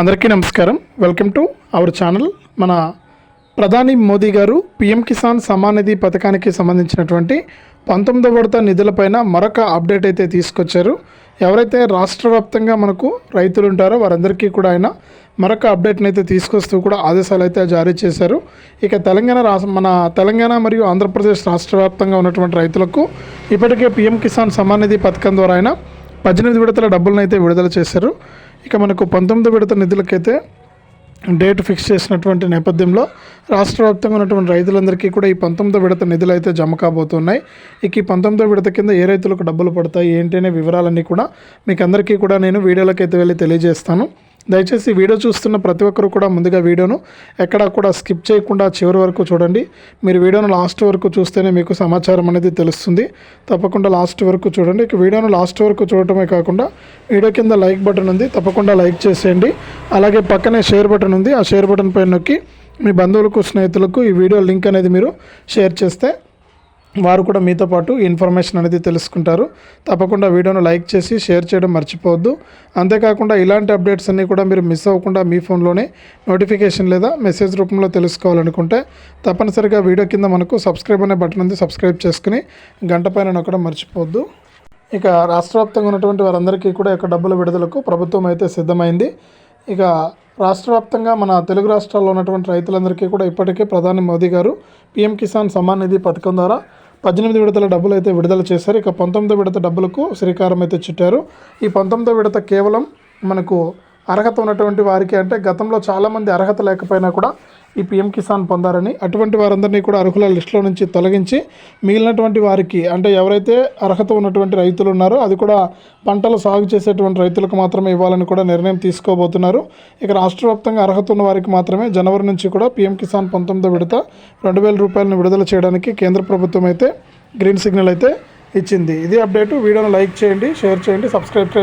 అందరికీ నమస్కారం. Welcome to our channel మన ప్రధాని మోదీ గారు పిఎం కిసాన్ సమాన్ నిధి పథకానికి సంబంధించినటువంటి పంతొమ్మిదవ విడత నిధులపైన మరొక అప్డేట్ అయితే తీసుకొచ్చారు. ఎవరైతే రాష్ట్ర వ్యాప్తంగా మనకు రైతులు ఉంటారో వారందరికీ కూడా ఆయన మరొక అప్డేట్ని అయితే తీసుకొస్తూ కూడా ఆదేశాలు అయితే జారీ చేశారు. ఇక తెలంగాణ రాష్ట్ర మన తెలంగాణ మరియు ఆంధ్రప్రదేశ్ రాష్ట్ర వ్యాప్తంగా ఉన్నటువంటి రైతులకు ఇప్పటికే పిఎం కిసాన్ సమాన్ నిధి పథకం ద్వారా ఆయన పద్దెనిమిది విడతల డబ్బులను అయితే విడుదల చేశారు. ఇక మనకు పంతొమ్మిది విడత నిధులకైతే డేట్ ఫిక్స్ చేసినటువంటి నేపథ్యంలో రాష్ట్ర వ్యాప్తంగా ఉన్నటువంటి రైతులందరికీ కూడా ఈ పంతొమ్మిదో విడత నిధులు అయితే జమ కాబోతున్నాయి. ఇక ఈ పంతొమ్మిదో విడత కింద ఏ రైతులకు డబ్బులు పడతాయి ఏంటి అనే వివరాలన్నీ కూడా మీకు అందరికీ కూడా నేను వీడియోలోకి అయితే వెళ్ళి తెలియజేస్తాను. దయచేసి వీడియో చూస్తున్న ప్రతి ఒక్కరు కూడా ముందుగా వీడియోను ఎక్కడా కూడా స్కిప్ చేయకుండా చివరి వరకు చూడండి. మీరు వీడియోను లాస్ట్ వరకు చూస్తేనే మీకు సమాచారం అనేది తెలుస్తుంది. తప్పకుండా లాస్ట్ వరకు చూడండి. ఇక వీడియోను లాస్ట్ వరకు చూడటమే కాకుండా వీడియో కింద లైక్ బటన్ ఉంది. తప్పకుండా లైక్ చేసేయండి. అలాగే పక్కనే షేర్ బటన్ ఉంది. ఆ షేర్ బటన్ పైన నొక్కి మీ బంధువులకు స్నేహితులకు ఈ వీడియో లింక్ అనేది మీరు షేర్ చేస్తే వారు కూడా మీతో పాటు ఇన్ఫర్మేషన్ అనేది తెలుసుకుంటారు. తప్పకుండా వీడియోను లైక్ చేసి షేర్ చేయడం మర్చిపోవద్దు. అంతేకాకుండా ఇలాంటి అప్డేట్స్ అన్నీ కూడా మీరు మిస్ అవ్వకుండా మీ ఫోన్లోనే నోటిఫికేషన్ లేదా మెసేజ్ రూపంలో తెలుసుకోవాలనుకుంటే తప్పనిసరిగా వీడియో కింద మనకు సబ్స్క్రైబ్ అనే బటన్ ఉంది. సబ్స్క్రైబ్ చేసుకుని గంట పైన నొక్కడం మర్చిపోవద్దు. ఇక రాష్ట్ర వ్యాప్తంగా ఉన్నటువంటి వారందరికీ కూడా యొక్క డబ్బుల విడుదలకు ప్రభుత్వం అయితే సిద్ధమైంది. ఇక రాష్ట్ర వ్యాప్తంగా మన తెలుగు రాష్ట్రాల్లో ఉన్నటువంటి రైతులందరికీ కూడా ఇప్పటికే ప్రధాని మోదీ గారు పీఎం కిసాన్ సమ్మాన్ నిధి పథకం ద్వారా పద్దెనిమిది విడతల డబ్బులు అయితే విడుదల చేశారు. ఇక పంతొమ్మిదో విడత డబ్బులకు శ్రీకారం అయితే చుట్టారు. ఈ పంతొమ్మిదో విడత కేవలం మనకు అర్హత ఉన్నటువంటి వారికి అంటే గతంలో చాలామంది అర్హత లేకపోయినా కూడా ఈ పిఎం కిసాన్ పొందారని అటువంటి వారందరినీ కూడా అర్హుల లిస్టులో నుంచి తొలగించి మిగిలినటువంటి వారికి అంటే ఎవరైతే అర్హత ఉన్నటువంటి రైతులు ఉన్నారో అది కూడా పంటలు సాగు చేసేటువంటి రైతులకు మాత్రమే ఇవ్వాలని కూడా నిర్ణయం తీసుకోబోతున్నారు. ఇక రాష్ట్ర వ్యాప్తంగా అర్హత ఉన్న వారికి మాత్రమే జనవరి నుంచి కూడా పిఎం కిసాన్ పంతొమ్మిదో విడత రెండు వేల రూపాయలను విడుదల చేయడానికి కేంద్ర ప్రభుత్వం అయితే గ్రీన్ సిగ్నల్ అయితే ఇచ్చింది. ఇది అప్డేట్. వీడియోను లైక్ చేయండి షేర్ చేయండి సబ్స్క్రైబ్ చేయండి.